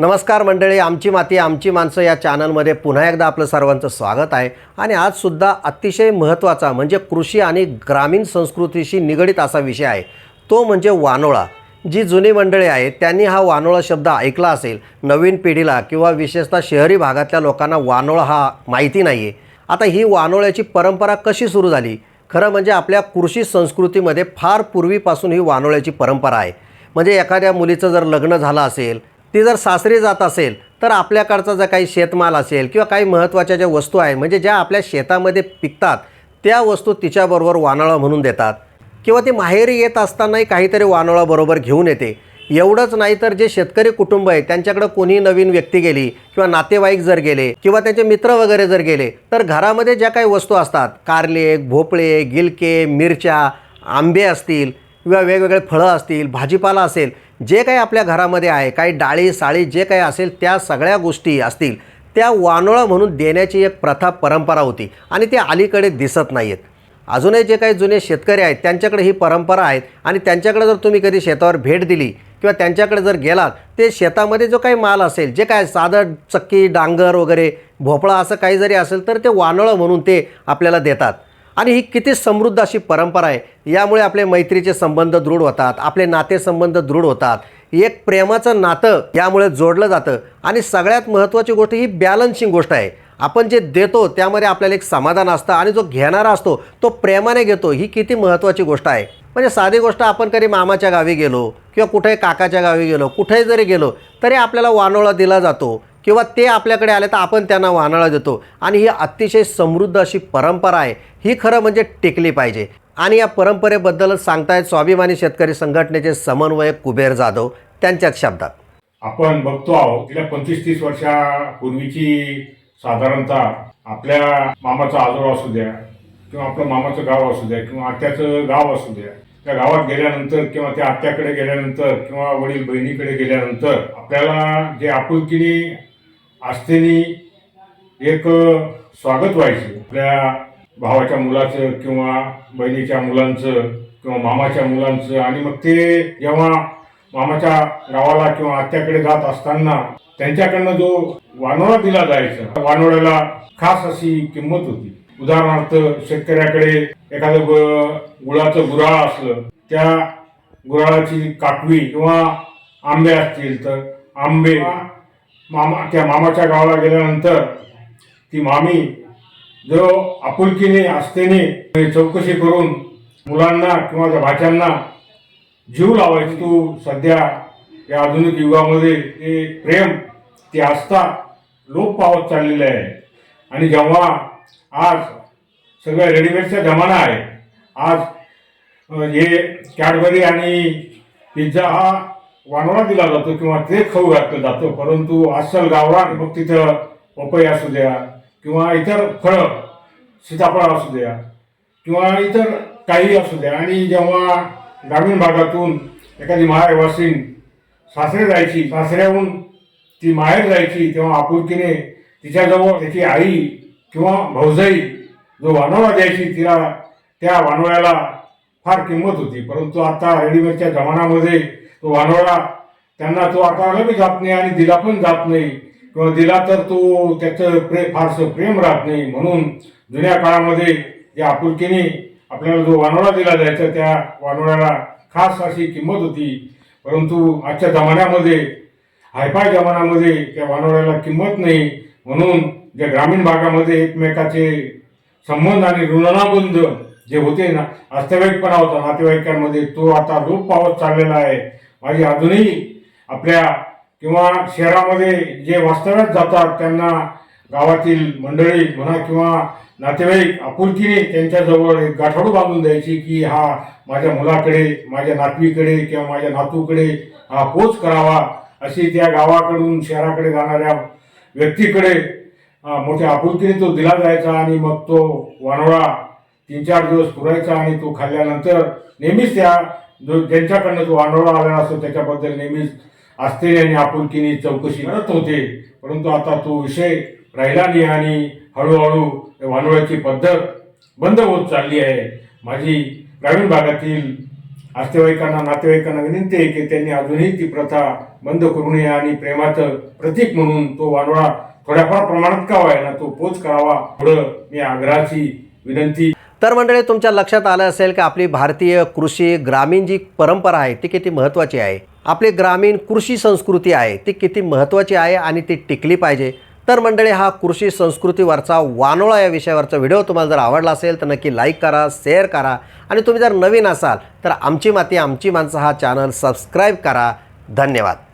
नमस्कार मंडळी आमची माती आमची माणसं या चॅनलमध्ये पुन्हा एकदा आपलं सर्वांचं स्वागत आहे. आणि आजसुद्धा अतिशय महत्त्वाचा म्हणजे कृषी आणि ग्रामीण संस्कृतीशी निगडीत असा विषय आहे. तो म्हणजे वानोळा. जी जुनी मंडळी आहेत त्यांनी हा वानोळा शब्द ऐकला असेल नवीन पिढीला किंवा विशेषतः शहरी भागातल्या लोकांना वानोळा हा माहिती नाही आहे आता ही वानोळ्याची परंपरा कशी सुरू झाली? खरं म्हणजे आपल्या कृषी संस्कृतीमध्ये फार पूर्वीपासून ही वानोळ्याची परंपरा आहे. म्हणजे एखाद्या मुलीचं जर लग्न झालं असेल ती जर सासरी जात असेल तर आपल्याकडचा जर काही शेतमाल असेल किंवा काही महत्त्वाच्या ज्या वस्तू आहे म्हणजे ज्या आपल्या शेतामध्ये पिकतात त्या वस्तू तिच्याबरोबर वानळं म्हणून देतात. किंवा ती माहेरी येत असतानाही काहीतरी वानळाबरोबर घेऊन येते. एवढंच नाही तर जे शेतकरी कुटुंब आहे त्यांच्याकडे कोणी नवीन व्यक्ती गेली किंवा नातेवाईक जर गेले किंवा त्यांचे मित्र वगैरे जर गेले तर घरामध्ये ज्या काही वस्तू असतात कारले भोपळे गिलके मिरच्या आंबे असतील किंवा वेगवेगळे फळं असतील भाजीपाला असेल जे काही आपल्या घरामध्ये आहे काही डाळी साळी जे काही असेल त्या सगळ्या गोष्टी असतील त्या वानोळा म्हणून देण्याची एक प्रथा परंपरा होती आणि ते अलीकडे दिसत नाही आहेत अजूनही जे काही जुने शेतकरी आहेत त्यांच्याकडे ही परंपरा आहेत आणि त्यांच्याकडे जर तुम्ही कधी शेतावर भेट दिली किंवा त्यांच्याकडे जर गेलात ते शेतामध्ये जो काही माल असेल जे काय साधं चक्की डांगर वगैरे भोपळा असं काही जरी असेल तर ते वानोळं म्हणून ते आपल्याला देतात. आणि ही किती समृद्ध अशी परंपरा आहे. यामुळे आपले मैत्रीचे संबंध दृढ होतात आपले नातेसंबंध दृढ होतात. एक प्रेमाचं नातं यामुळे जोडलं जातं आणि सगळ्यात महत्त्वाची गोष्ट ही बॅलन्सिंग गोष्ट आहे. आपण जे देतो त्यामध्ये आपल्याला एक समाधान असतं आणि जो घेणारा असतो तो प्रेमाने घेतो. ही किती महत्त्वाची गोष्ट आहे. म्हणजे साधी गोष्ट आपण कधी मामाच्या गावी गेलो किंवा कुठे काकाच्या गावी गेलो कुठेही जरी गेलो तरी आपल्याला वानोळा दिला जातो. किंवा ते आपल्याकडे आले तर आपण त्यांना वानोळा देतो. आणि ही अतिशय समृद्ध अशी परंपरा आहे. ही खरं म्हणजे टिकली पाहिजे. आणि या परंपरेबद्दलच सांगतायत स्वाभिमानी शेतकरी संघटनेचे समन्वयक कुबेर जाधव. त्यांच्याच शब्दात. आपण बघतो आहोत गेल्या पंचवीस तीस वर्षापूर्वीची साधारणतः आपल्या मामाचा आजोबा असू द्या किंवा आपलं मामाचं गाव असू द्या किंवा आत्याचं गाव असू द्या त्या गावात गेल्यानंतर किंवा त्या आत्याकडे गेल्यानंतर किंवा वडील बहिणीकडे गेल्यानंतर आपल्याला जे आपुलकीने आस्थेने एक स्वागत व्हायचे. आपल्या भावाच्या मुलाचं किंवा बहिणीच्या मुलांचं किंवा मामाच्या मुलांचं आणि मग ते जेव्हा मामाच्या गावाला किंवा आत्याकडे जात असताना त्यांच्याकडनं जो वानोळा दिला जायचा वानोळ्याला खास अशी किंमत होती. उदाहरणार्थ शेतकऱ्याकडे एखादं गुळाचं गुराळ असलं त्या गुराळाची काकवी किंवा आंबे असतील तर आंबे मामा त्या मामाच्या गावाला गेल्यानंतर ती मामी जो आपुलकीने आस्थेने चौकशी करून मुलांना किंवा भाच्यांना जीव लावायची तू सध्या या आधुनिक युगामध्ये ते प्रेम ती आस्था लोप पावत चाललेलं आहे. आणि जेव्हा आज सगळं रेडीमेडचा जमाना आहे आज हे कॅडबरी आणि पिझ्झा हा वानवा दिला जातो किंवा ते खाऊ घातलं जातं परंतु अस्सल गावरान मग तिथं पपई असू द्या किंवा इतर फळं सीताफळ असू द्या किंवा इतर काही असू द्या. आणि जेव्हा ग्रामीण भागातून एखादी माहेरवासीन सासरे जायची सासऱ्याहून ती माहेर जायची तेव्हा आपुलकीने तिच्याजवळ त्याची आई किंवा भाऊजाई जो वानवा द्यायची तिला त्या वानव्याला फार किंमत होती. परंतु आता रेडीमेडच्या जमान्यामध्ये तो वानवडा त्यांना तो आता बी जात नाही आणि दिला पण जात नाही. किंवा दिला तर तो त्याचं प्रे फारसं प्रेम राहत नाही. म्हणून जुन्या काळामध्ये या आपुलकीने आपल्याला जो वानोळा दिला जायचा त्या वानोळ्याला खास अशी किंमत होती. परंतु आजच्या जमान्यामध्ये हायफाय जमान्यामध्ये त्या वानोळ्याला किंमत नाही. म्हणून ज्या ग्रामीण भागामध्ये एकमेकाचे संबंध आणि ऋणाबंध जे होते ना वास्तविकपणा होता नातेवाईकांमध्ये तो आता लोप पावत चाललेला आहे. माझी अजूनही आपल्या किंवा शहरामध्ये जे वास्तव्यात जातात त्यांना गावातील मंडळी म्हणा किंवा नातेवाईक आपुलकीने त्यांच्याजवळ एक गाठाडू बांधून द्यायची की हा माझ्या मुलाकडे माझ्या नातवीकडे किंवा माझ्या नातूकडे हा पोच करावा अशी त्या गावाकडून शहराकडे जाणाऱ्या व्यक्तीकडे मोठ्या आपुलकीने तो दिला जायचा आणि मग तो वानोळा तीन चार दिवस पुरायचा आणि तो खाल्ल्यानंतर नेहमीच त्या जो ज्यांच्याकडनं तो वानोळा आलेला असतो त्याच्याबद्दल नेहमीच आस्थेने आणि आपुलकीने चौकशी करत होते. परंतु आता तो विषय राहिला नाही आणि हळूहळू त्या वानोळ्याची पद्धत बंद होत चालली आहे. माझी ग्रामीण भागातील नातेवाईकांना नातेवाईकांना विनंती आहे की त्यांनी अजूनही ती प्रथा बंद करू नये आणि प्रेमाचं प्रतीक म्हणून तो वानोळा थोड्याफार प्रमाणात का व्हायला तो पोच करावा थोडं मी आग्रहाची विनंती तर मंडळी तुमच्या लक्षात आलं असेल की आपली भारतीय कृषी ग्रामीण जी परंपरा आहे ती किती महत्त्वाची आहे. आपली ग्रामीण कृषी संस्कृती आहे ती किती महत्त्वाची आहे आणि ती टिकली पाहिजे. तर मंडळी हा कृषी संस्कृतीवरचा वानोळा या विषयावरचा व्हिडिओ तुम्हाला जर आवडला असेल तर नक्की लाईक करा शेअर करा आणि तुम्ही जर नवीन असाल तर आमची माती आमची माणसं हा चॅनल सबस्क्राईब करा. धन्यवाद.